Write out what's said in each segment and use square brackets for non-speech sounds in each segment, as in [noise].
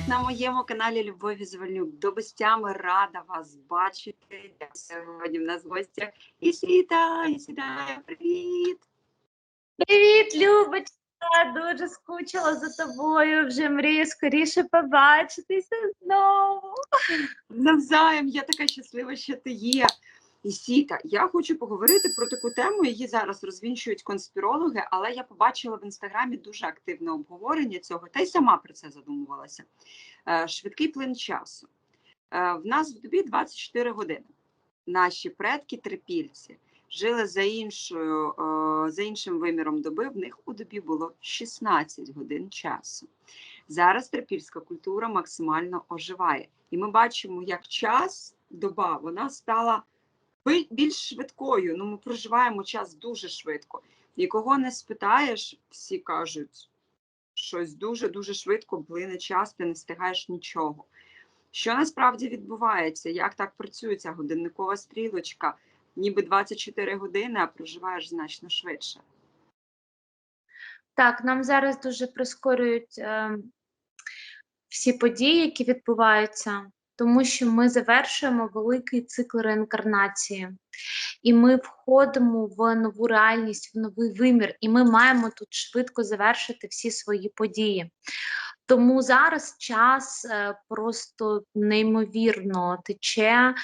всіх на моєму каналі Любові Звольнюк. До гостями рада вас бачити. Сьогодні в нас в гостях Ісіта, Ісіта, привіт! Привіт, Любочка! Дуже скучила за тобою. Вже мрію скоріше побачитися знову. Навзаєм, я така щаслива, що ти є. Ісіта, я хочу поговорити про таку тему, її зараз розвінчують конспірологи, але я побачила в інстаграмі дуже активне обговорення цього, та й сама про це задумувалася. Е, Швидкий плин часу. Е, В нас в добі 24 години. Наші предки трипільці жили за іншою, е, за іншим виміром доби. В них у добі було 16 годин часу. Зараз трипільська культура максимально оживає, і ми бачимо, як час, доба, вона стала більш швидкою. Ну, ми проживаємо час дуже швидко. І кого не спитаєш, всі кажуть, щось дуже дуже швидко, плине час, ти не встигаєш нічого. Що насправді відбувається? Як так працює ця годинникова стрілочка? Ніби 24 години, а проживаєш значно швидше. Так, нам зараз дуже прискорюють е, всі події, які відбуваються, тому що ми завершуємо великий цикл реінкарнації, і ми входимо в нову реальність, в новий вимір, і ми маємо тут швидко завершити всі свої події. Тому зараз час е, просто неймовірно тече.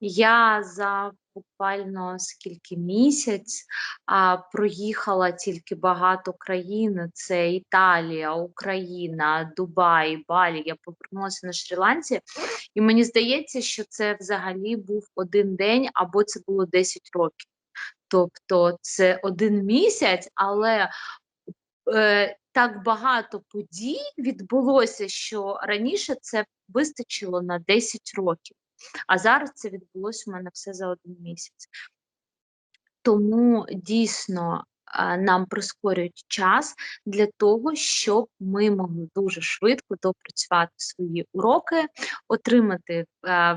Я за буквально скільки місяць а, проїхала тільки багато країн: це Італія, Україна, Дубай, Балі. Я повернулася на Шрі-Ланці, і мені здається, що це взагалі був один день або це було 10 років. Тобто це один місяць, але е, так багато подій відбулося, що раніше це вистачило на 10 років. А зараз це відбулося у мене все за один місяць. Тому дійсно нам прискорюють час для того, щоб ми могли дуже швидко допрацювати свої уроки, отримати е,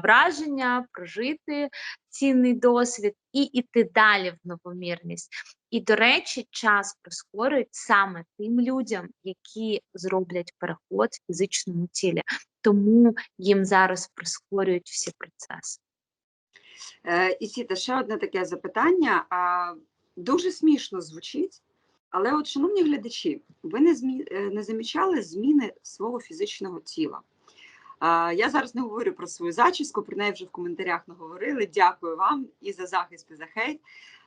враження, прожити цінний досвід і йти далі в новомірність. І, до речі, час прискорюють саме тим людям, які зроблять переход в фізичному тілі. Тому їм зараз прискорюють всі процеси. Е, Ісіта, ще одне таке запитання. Дуже смішно звучить, але, от, шановні глядачі, ви не, змі... е, не замічали зміни свого фізичного тіла. А, я зараз не говорю про свою зачіску, про неї вже в коментарях наговорили. Дякую вам і за захист, і за хейт.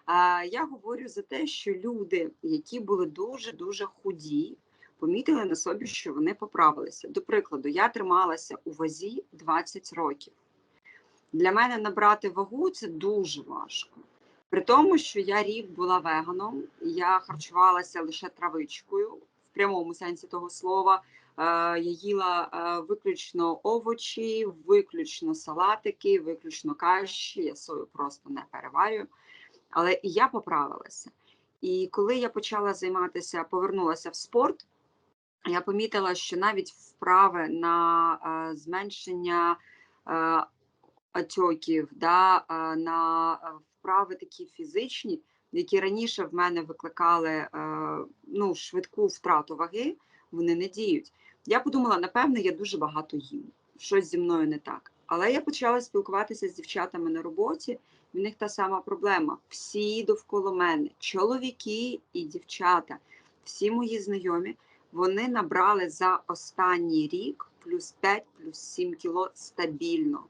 А, я говорю за те, що люди, які були дуже-дуже худі, помітили на собі, що вони поправилися. До прикладу, я трималася у вазі 20 років. Для мене набрати вагу це дуже важко. При тому, що я рік була веганом, я харчувалася лише травичкою в прямому сенсі того слова. Е, Я їла е, виключно овочі, виключно салатики, виключно каші. Я сою просто не переварюю. Але я поправилася. І коли я почала займатися, повернулася в спорт, я помітила, що навіть вправи на е, зменшення отьоків, да, на вправи такі фізичні, які раніше в мене викликали е, ну, швидку втрату ваги, вони не діють. Я подумала, напевне, я дуже багато їм, щось зі мною не так. Але я почала спілкуватися з дівчатами на роботі, в них та сама проблема. Всі довкола мене, чоловіки і дівчата, всі мої знайомі, вони набрали за останній рік плюс 5, плюс 7 кіло стабільно.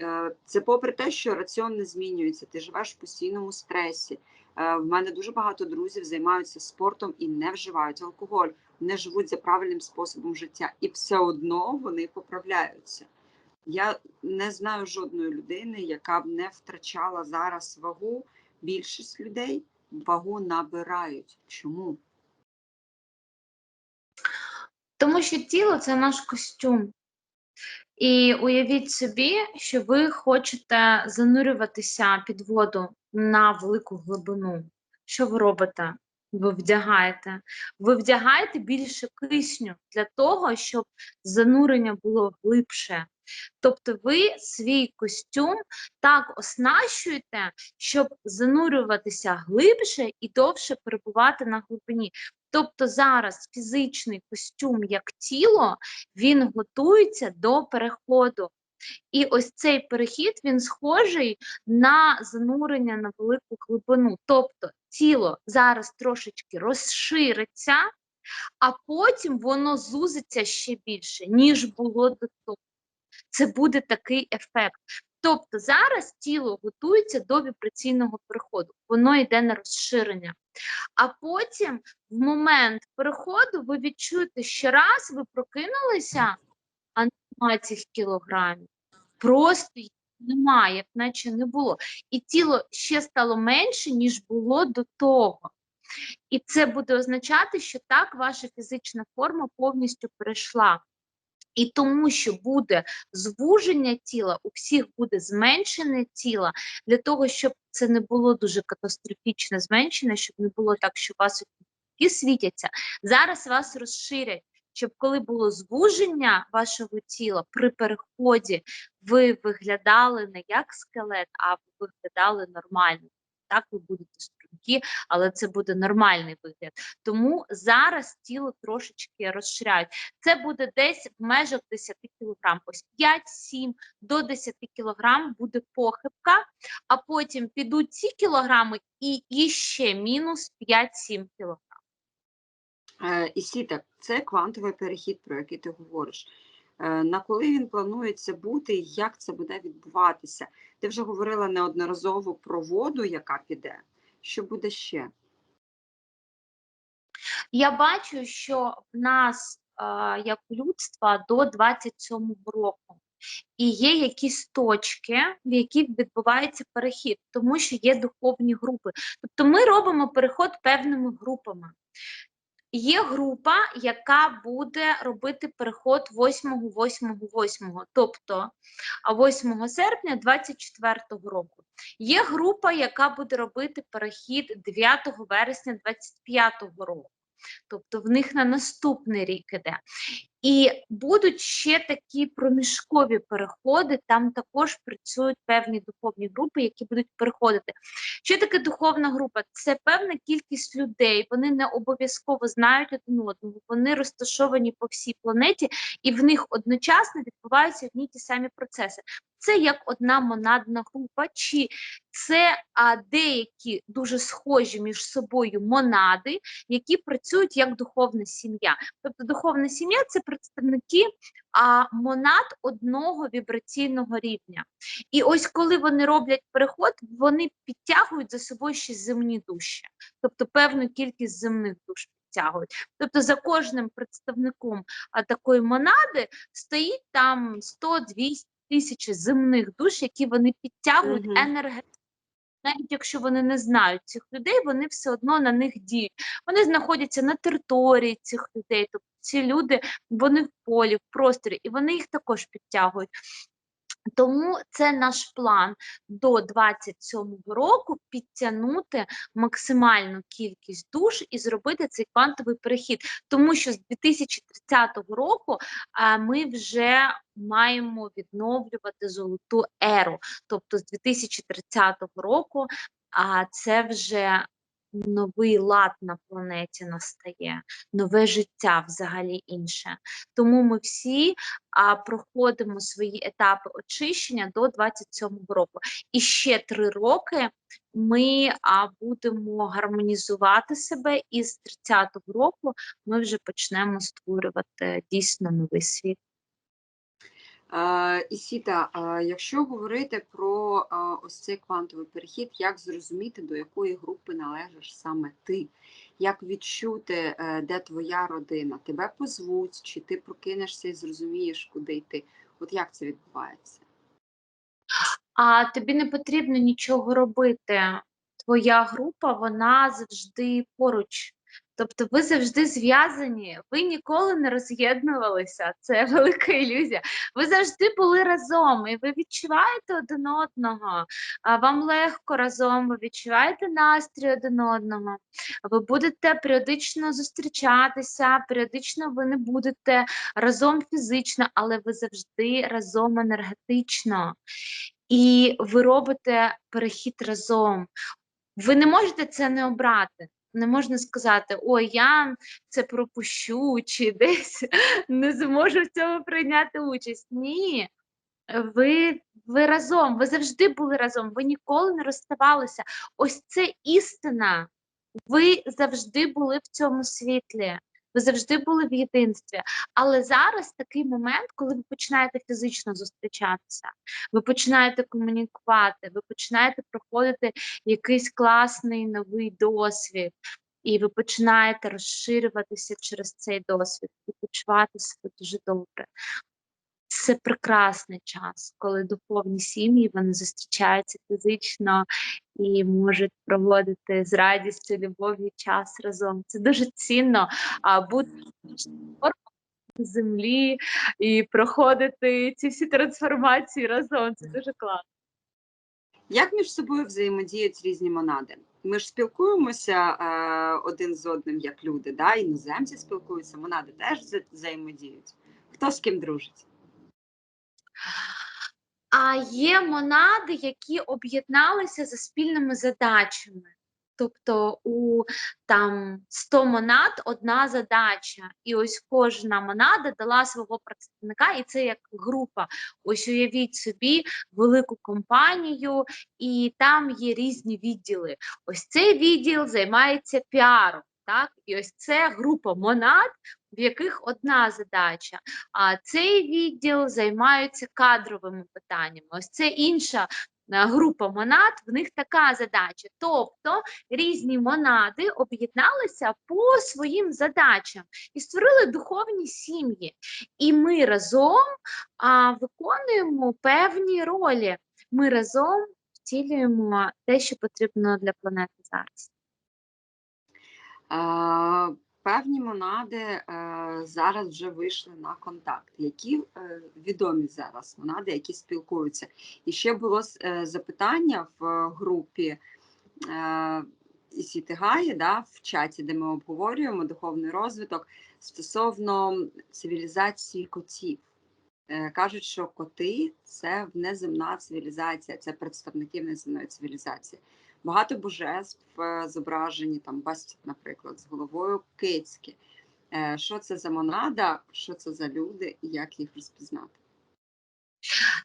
Е, Це попри те, що раціон не змінюється, ти живеш в постійному стресі. Е, В мене дуже багато друзів займаються спортом і не вживають алкоголь, не живуть за правильним способом життя, і все одно вони поправляються. Я не знаю жодної людини, яка б не втрачала зараз вагу. Більшість людей вагу набирають. Чому? Тому що тіло це наш костюм. І уявіть собі, що ви хочете занурюватися під воду на велику глибину. Що ви робите? Ви вдягаєте. Ви вдягаєте більше кисню для того, щоб занурення було глибше. Тобто ви свій костюм так оснащуєте, щоб занурюватися глибше і довше перебувати на глибині. Тобто зараз фізичний костюм як тіло, він готується до переходу. І ось цей перехід він схожий на занурення на велику глибину. Тобто тіло зараз трошечки розшириться, а потім воно зузиться ще більше, ніж було до того. Це буде такий ефект. Тобто зараз тіло готується до вібраційного переходу, воно йде на розширення. А потім, в момент переходу, ви відчуєте, що раз ви прокинулися, а немає цих кілограмів. Просто їх немає, як наче не було. І тіло ще стало менше, ніж було до того. І це буде означати, що так ваша фізична форма повністю перейшла. І тому, що буде звуження тіла, у всіх буде зменшене тіло, для того, щоб це не було дуже катастрофічне зменшення, щоб не було так, що вас світяться. Зараз вас розширять, щоб коли було звуження вашого тіла при переході, ви виглядали не як скелет, а ви виглядали нормально. Так, ви будете стрункі, але це буде нормальний вигляд. Тому зараз тіло трошечки розширяють. Це буде десь в межах 10 кг. Ось 5-7 до 10 кг буде похибка, а потім підуть ці кілограми і іще мінус 5-7 кг. Е, І Сіта, це квантовий перехід, про який ти говориш. Е, На коли він планується бути, і як це буде відбуватися? Ти вже говорила неодноразово про воду, яка піде. Що буде ще? Я бачу, що в нас, е, як людства, до 27-го року. І є якісь точки, в яких відбувається перехід, тому що є духовні групи. Тобто ми робимо переход певними групами. Є група, яка буде робити переход 8, 8, 8, тобто а 8 серпня 2024 року. Є група, яка буде робити перехід 9 вересня 2025 року. Тобто в них на наступний рік іде. І будуть ще такі проміжкові переходи, там також працюють певні духовні групи, які будуть переходити. Що таке духовна група? Це певна кількість людей, вони не обов'язково знають один одного, вони розташовані по всій планеті, і в них одночасно відбуваються одні ті самі процеси. Це як одна монадна група, чи це а, деякі дуже схожі між собою монади, які працюють як духовна сім'я. Тобто духовна сім'я це представники а, монад одного вібраційного рівня. І ось коли вони роблять переход, вони підтягують за собою ще земні душі, тобто певну кількість земних душ. Тобто за кожним представником а, такої монади стоїть там 100-200 тисячі земних душ, які вони підтягують Мгм. енергетично. Навіть якщо вони не знають цих людей, вони все одно на них діють. Вони знаходяться на території цих людей. Тобто ці люди вони в полі, в просторі, і вони їх також підтягують. Тому це наш план до 27-го року підтягнути максимальну кількість душ і зробити цей квантовий перехід. Тому що з 2030 року а, ми вже маємо відновлювати золоту еру. Тобто з 2030 року а, це вже новий лад на планеті настає, нове життя взагалі інше. Тому ми всі а, проходимо свої етапи очищення до 27-го року. І ще три роки ми а, будемо гармонізувати себе, і з 30-го року ми вже почнемо створювати дійсно новий світ. І Сіта, е, якщо говорити про ось цей квантовий перехід, як зрозуміти, до якої групи належиш саме ти? Як відчути, е, де твоя родина? Тебе позвуть, чи ти прокинешся і зрозумієш, куди йти? От як це відбувається? А тобі не потрібно нічого робити. Твоя група, вона завжди поруч. Тобто ви завжди зв'язані, ви ніколи не роз'єднувалися. Це [laughs] велика ілюзія. Ви завжди були разом, і ви відчуваєте один одного. Вам легко разом, ви відчуваєте настрій один одного. Ви будете періодично зустрічатися, періодично ви не будете разом фізично, але ви завжди разом енергетично. І ви робите перехід разом. Ви не можете це не обрати. Не можна сказати, ой, я це пропущу, чи десь [laughs] не зможу в цьому прийняти участь. Ні. Ви, ви разом, ви завжди були разом, ви ніколи не розставалися. Ось це істина. Ви завжди були в цьому світлі, ви завжди були в єдинстві. Але зараз такий момент, коли ви починаєте фізично зустрічатися, ви починаєте комунікувати, ви починаєте проходити якийсь класний новий досвід, і ви починаєте розширюватися через цей досвід і почувати себе дуже добре. Це прекрасний час, коли духовні сім'ї вони зустрічаються фізично і можуть проводити з радістю, любов'ю час разом. Це дуже цінно а бути на землі і проходити ці всі трансформації разом. Це дуже класно. Як між собою взаємодіють різні монади? Ми ж спілкуємося е, один з одним як люди, да? іноземці спілкуються, монади теж вза- взаємодіють. Хто з ким дружить? А є монади, які об'єдналися за спільними задачами. Тобто у там 100 монад одна задача, і ось кожна монада дала свого представника, і це як група. Ось уявіть собі велику компанію, і там є різні відділи. Ось цей відділ займається піаром. Так, і ось це група монад, в яких одна задача. А цей відділ займаються кадровими питаннями. Ось це інша е, група монад, в них така задача. Тобто різні монади об'єдналися по своїм задачам і створили духовні сім'ї. І ми разом а, виконуємо певні ролі. Ми разом втілюємо те, що потрібно для планети зараз. Певні монади е, зараз вже вийшли на контакт. Які е, відомі зараз монади, які спілкуються? І ще було е, запитання в групі Ісітигаї, да, в чаті, де ми обговорюємо духовний розвиток стосовно цивілізації котів. Кажуть, що коти це внеземна цивілізація, це представники внеземної цивілізації. Багато божеств е, зображені, там Бастік, наприклад, з головою кицьки. Е, Що це за монада, що це за люди і як їх розпізнати?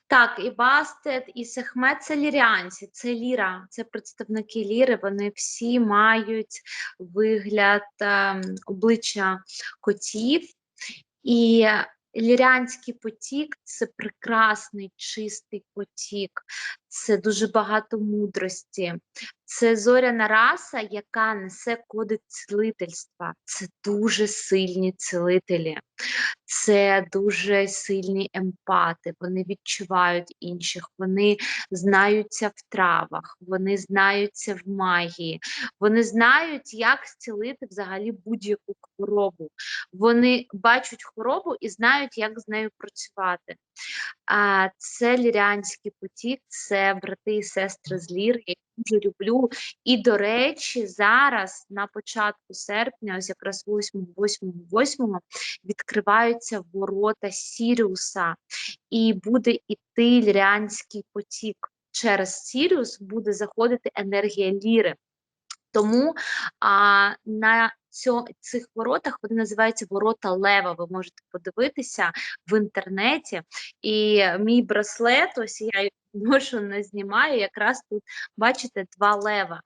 Так, і Бастет, і Сехмет це ліріанці, це ліра, це представники ліри. Вони всі мають вигляд ем, обличчя котів. І лірянський потік це прекрасний чистий потік, це дуже багато мудрості. Це зоряна раса, яка несе коди цілительства. Це дуже сильні цілителі, це дуже сильні емпати. Вони відчувають інших, вони знаються в травах, вони знаються в магії, вони знають, як зцілити взагалі будь-яку хворобу. Вони бачать хворобу і знають, як з нею працювати. Це лірянський потік, це брати і сестри з лір. Я їх дуже люблю. І, до речі, зараз на початку серпня, ось якраз 8, 8, 8, відкриваються ворота Сіріуса, і буде іти лірянський потік. Через Сіріус буде заходити енергія ліри. Тому а, на цих воротах вони називаються ворота Лева. Ви можете подивитися в інтернеті. І мій браслет, ось я не знімаю, якраз тут бачите два лева.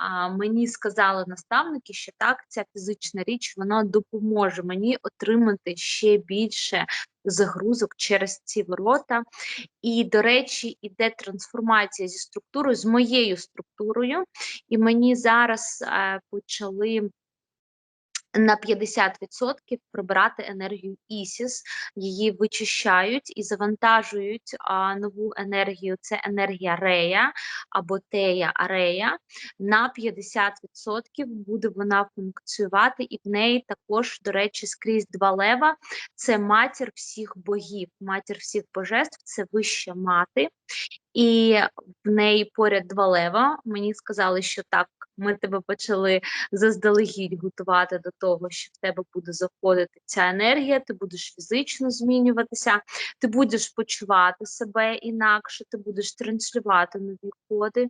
А мені сказали наставники, що так, ця фізична річ вона допоможе мені отримати ще більше загрузок через ці ворота. І, до речі, іде трансформація зі структурою, з моєю структурою, і мені зараз е, почали на 50% прибирати енергію Ісіс, її вичищають і завантажують а, нову енергію. Це енергія Рея або Тея Арея. На 50% буде вона функціювати, і в неї також, до речі, скрізь два лева. Це матір всіх богів, матір всіх божеств, це вища мати. І в неї поряд два лева. Мені сказали, що так, ми тебе почали заздалегідь готувати до того, що в тебе буде заходити ця енергія, ти будеш фізично змінюватися, ти будеш почувати себе інакше, ти будеш транслювати нові коди.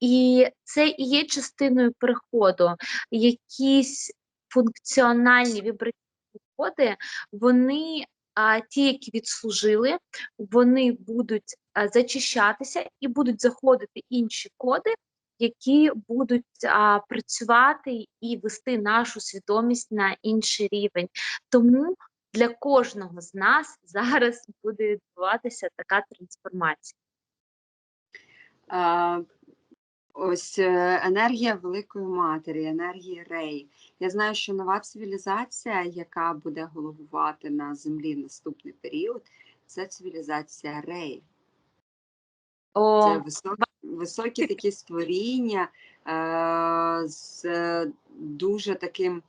І це і є частиною переходу. Якісь функціональні вібраційні коди, вони а, ті, які відслужили, вони будуть зачищатися і будуть заходити інші коди, які будуть а, працювати і вести нашу свідомість на інший рівень. Тому для кожного з нас [laughs] зараз буде відбуватися така трансформація. А, ось е, енергія Великої Матері, енергія Рей. Я знаю, що нова цивілізація, яка буде головувати на землі наступний період, це цивілізація Рей. О, Це високі, високі такі створіння е, з е, дуже таким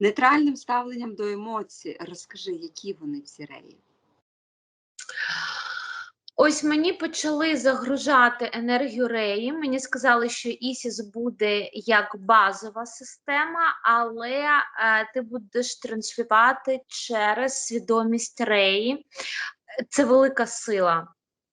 нейтральним ставленням до емоцій. Розкажи, які вони ці реї? Ось мені почали загружати енергію реї. Мені сказали, що Ісіс буде як базова система, але е, ти будеш транслювати через свідомість реї. Це велика сила.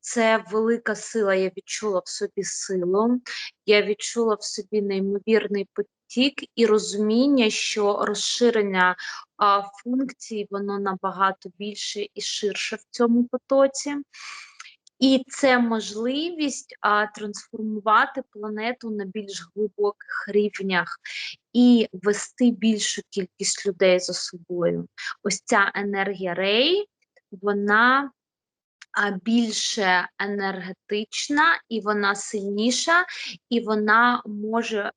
Це велика сила. Я відчула в собі силу. Я відчула в собі неймовірний потік і розуміння, що розширення а, функцій воно набагато більше і ширше в цьому потоці. І це можливість а, трансформувати планету на більш глибоких рівнях і вести більшу кількість людей за собою. Ось ця енергія рей, вона більше енергетична, і вона сильніша, і вона може е,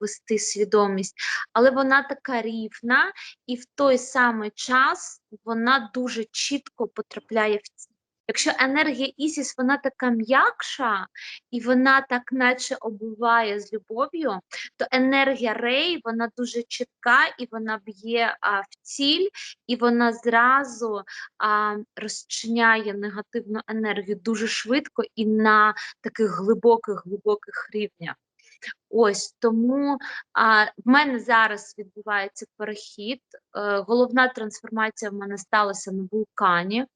вести свідомість. Але вона така рівна, і в той самий час вона дуже чітко потрапляє в. Якщо енергія Ісіс, вона така м'якша, і вона так наче оббиває з любов'ю, то енергія Рей, вона дуже чітка, і вона б'є а, в ціль, і вона зразу а, розчиняє негативну енергію дуже швидко і на таких глибоких, глибоких рівнях. Ось тому а, в мене зараз відбувається перехід. Е, головна трансформація в мене сталася на вулкані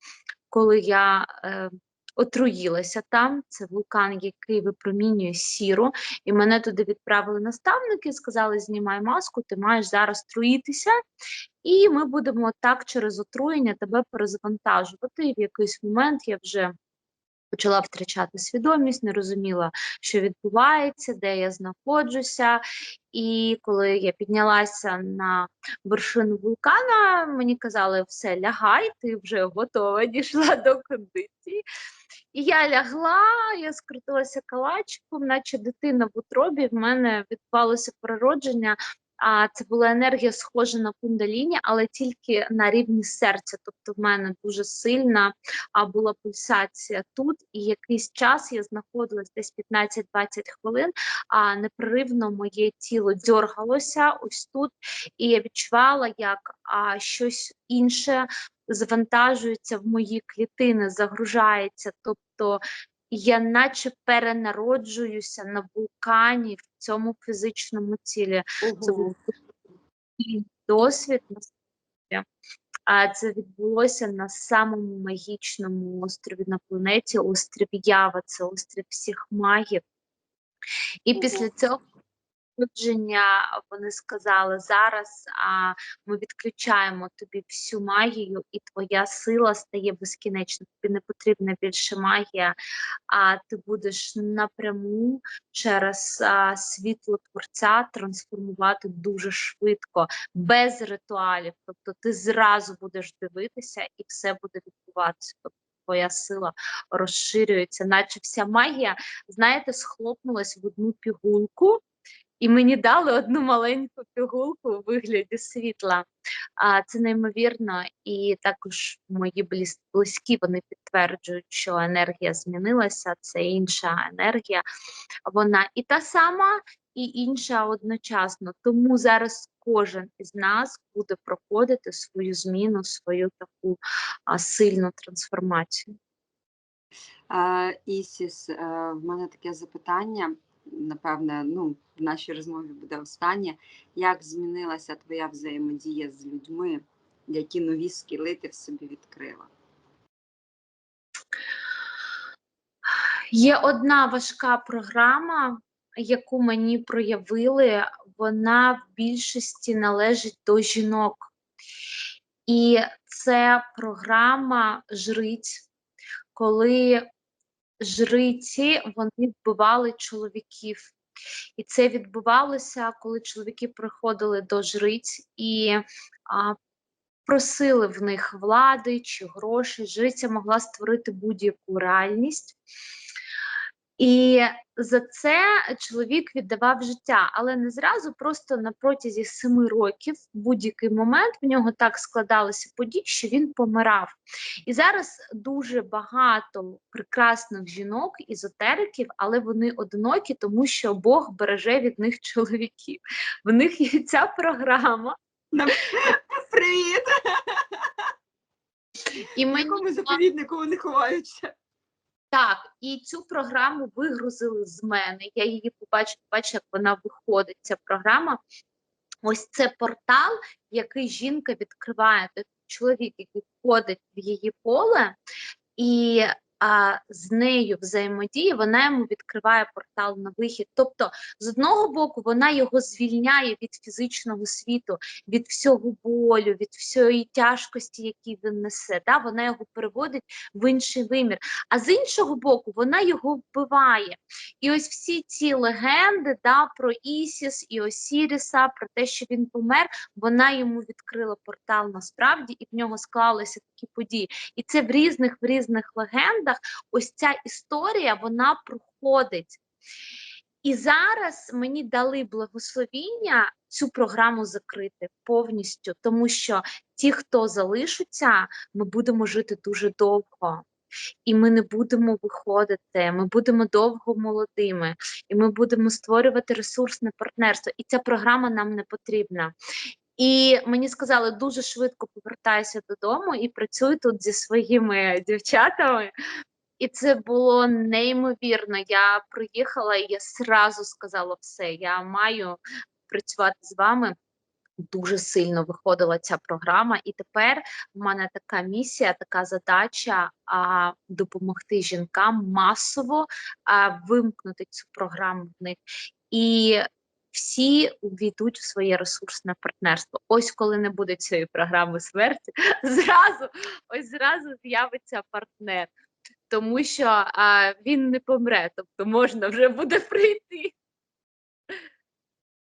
коли я е, отруїлася там. Це вулкан, який випромінює сіру, і мене туди відправили наставники, сказали: знімай маску, ти маєш зараз труїтися, і ми будемо так через отруєння тебе перезавантажувати. І в якийсь момент я вже. Почала втрачати свідомість, не розуміла, що відбувається, де я знаходжуся. І коли я піднялася на вершину вулкана, мені казали, все, лягай, ти вже готова, дійшла [laughs] до кондиції. І я лягла, я скрутилася калачиком, наче дитина в утробі. В мене відбувалося природження. А це була енергія схожа на кундаліні, але тільки на рівні серця. Тобто в мене дуже сильна була пульсація тут, і якийсь час я знаходилась десь 15-20 хвилин, а непреривно моє тіло дьоргалося ось тут, і я відчувала, як а, щось інше завантажується в мої клітини, загружається. Тобто я наче перенароджуюся на вулкані в цьому фізичному тілі. Це був досвід. А це відбулося на самому магічному острові на планеті, острів Ява, це острів всіх магів. І після цього проходження вони сказали: зараз а, ми відключаємо тобі всю магію, і твоя сила стає безкінечна. Тобі не потрібна більше магія, а ти будеш напряму через а, світло творця трансформувати дуже швидко, без ритуалів. Тобто ти зразу будеш дивитися, і все буде відбуватися. Тобто Твоя сила розширюється, наче вся магія, знаєте, схлопнулась в одну пігулку, і мені дали одну маленьку пігулку у вигляді світла. А це неймовірно, і також мої близькі вони підтверджують, що енергія змінилася, це інша енергія. Вона і та сама, і інша одночасно. Тому зараз кожен із нас буде проходити свою зміну, свою таку а, сильну трансформацію. Ісіс, е, в мене таке запитання. Напевне, ну, в нашій розмові буде останнє. Як змінилася твоя взаємодія з людьми, які нові скіли ти в собі відкрила? Є одна важка програма, яку мені проявили, вона в більшості належить до жінок. І це програма жриць, коли жриці вони вбивали чоловіків. І це відбувалося, коли чоловіки приходили до жриць і а, просили в них влади чи гроші. Жриця могла створити будь-яку реальність. І за це чоловік віддавав життя, але не зразу, просто на протязі семи років, в будь-який момент в нього так складалися події, що він помирав. І зараз дуже багато прекрасних жінок, ізотериків, але вони одинокі, тому що Бог береже від них чоловіків. В них є ця програма, Привіт! і мені якому заповіднику вони ховаються? Так, і цю програму вигрузили з мене. Я її побачила, бачу, як вона виходить. Ця програма. Ось це портал, який жінка відкриває. Тобто чоловік, який входить в її поле, і з нею взаємодіє, вона йому відкриває портал на вихід. Тобто, з одного боку, вона його звільняє від фізичного світу, від всього болю, від всієї тяжкості, які він несе. Да? Вона його переводить в інший вимір. А з іншого боку, вона його вбиває. І ось всі ці легенди да, про Ісіс і Осіріса, про те, що він помер, вона йому відкрила портал насправді, і в нього склалися такі події. І це в різних в різних легендах. Ось ця історія вона проходить. І зараз мені дали благословіння цю програму закрити повністю, тому що ті, хто залишаться, ми будемо жити дуже довго. І ми не будемо виходити, ми будемо довго молодими, і ми будемо створювати ресурсне партнерство. І ця програма нам не потрібна. І мені сказали, дуже швидко повертайся додому і працюй тут зі своїми дівчатами. І це було неймовірно. Я приїхала і я зразу сказала все. Я маю працювати з вами. Дуже сильно виходила ця програма, і тепер в мене така місія, така задача а, допомогти жінкам масово а, вимкнути цю програму в них. І всі увійдуть в своє ресурсне партнерство. Ось коли не буде цієї програми смерті, [laughs] зразу ось зразу з'явиться партнер, тому що а, він не помре, тобто можна вже буде [laughs] прийти.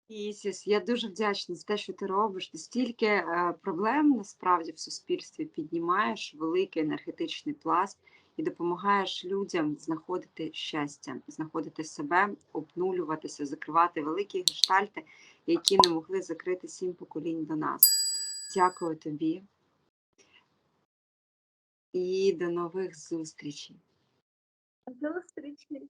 Ісіс, я дуже вдячна за те, що ти робиш. Ти стільки е, проблем насправді в суспільстві піднімаєш великий енергетичний пласт і допомагаєш людям знаходити щастя, знаходити себе, обнулюватися, закривати великі гештальти, які не могли закрити сім поколінь до нас. Дякую тобі. І до нових зустрічей. До зустрічі.